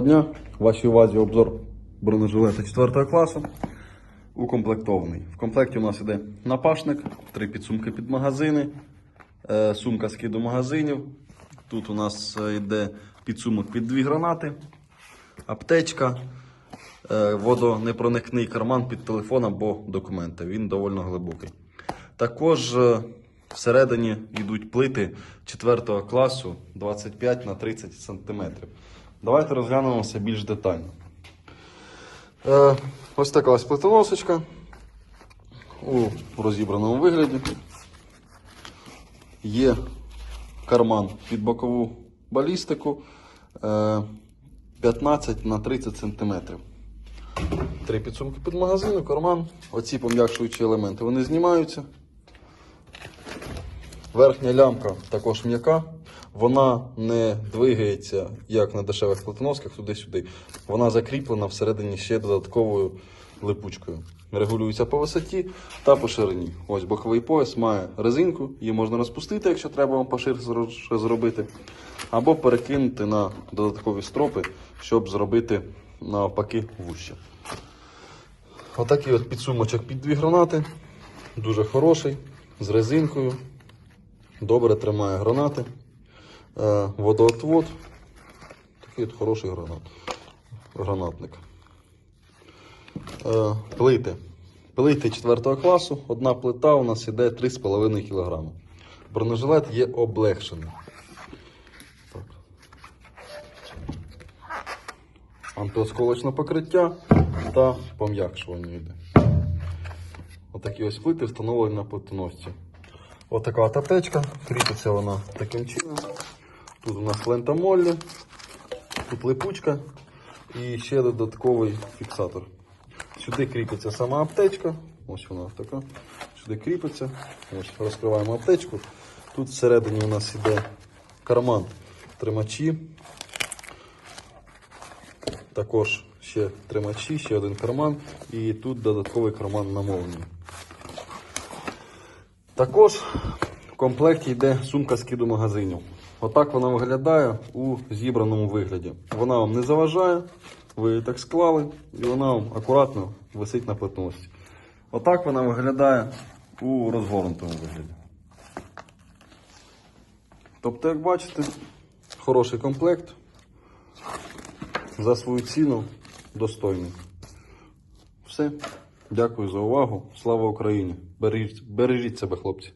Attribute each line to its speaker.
Speaker 1: дня. Вашій увазі обзор бронежилета 4 класу. Укомплектований. В комплекті у нас іде напашник, три підсумки під магазини, е, сумка скиду магазинів. Тут у нас е, йде підсумок під дві гранати, аптечка, е, водонепроникний карман під телефон або документи. Він доволі глибокий. Також е, всередині йдуть плити 4 класу 25 на 30 см. Давайте розглянемо це більш детально. Е, ось така ось плитоносочка у розібраному вигляді. Є карман під бокову балістику е, 15 на 30 см. Три підсумки під магазину, карман. Оці пом'якшуючі елементи вони знімаються. Верхня лямка також м'яка. Вона не двигається, як на дешевих платоносках, туди-сюди. Вона закріплена всередині ще додатковою липучкою. Регулюється по висоті та по ширині. Ось боковий пояс має резинку, її можна розпустити, якщо треба вам поширше зро- зробити, або перекинути на додаткові стропи, щоб зробити навпаки вуще. Отакий от підсумочок під дві гранати. Дуже хороший, з резинкою. Добре тримає гранати. Е, водоотвод. Такий от хороший гранат. гранатник. Е, плити. Плити 4 класу. Одна плита у нас іде 3,5 кг. Бронежилет є облегшений. Антиосколочне покриття та пом'якшування йде. Отакі ось плити встановлені на плитоносці. Отака от аптечка, кріпиться вона таким чином. Тут у нас лента Моллі, тут липучка і ще додатковий фіксатор. Сюди кріпиться сама аптечка. Ось вона така. Сюди кріпиться. Ось розкриваємо аптечку. Тут всередині у нас іде карман тримачі. Також ще тримачі, ще один карман і тут додатковий карман на. Також в комплекті йде сумка скиду магазинів. Отак вона виглядає у зібраному вигляді. Вона вам не заважає, ви її так склали, і вона вам акуратно висить на плетності. Отак вона виглядає у розгорнутому вигляді. Тобто, як бачите, хороший комплект. За свою ціну достойний. Все. Дякую за увагу. Слава Україні! Бережіть, бережіть себе, хлопці.